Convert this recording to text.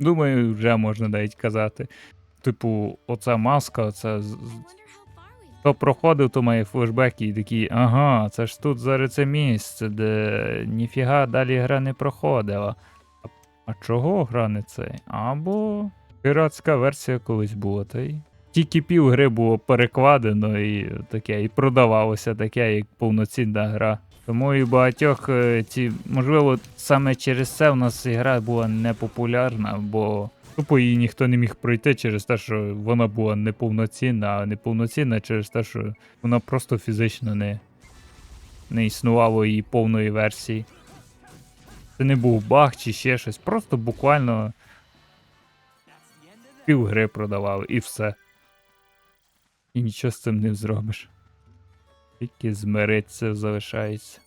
Думаю, вже можна навіть казати. Типу, оця маска, з- Хто проходив, то має флешбеки і такі, ага, це ж тут зараз це місце, де ніфіга далі гра не проходила. А чого гра не цей? Або піратська версія колись була, та й. Тільки пів гри було перекладено і таке, і продавалося таке, як повноцінна гра. Тому і багатьох е, ці, можливо, саме через це в нас і гра була непопулярна, бо тупо її ніхто не міг пройти через те, що вона була неповноцінна, а неповноцінна через те, що вона просто фізично не, не існувало її повної версії. Це не був баг чи ще щось, просто буквально пів гри продавали і все. І нічого з цим не зробиш. Тільки змириться залишається.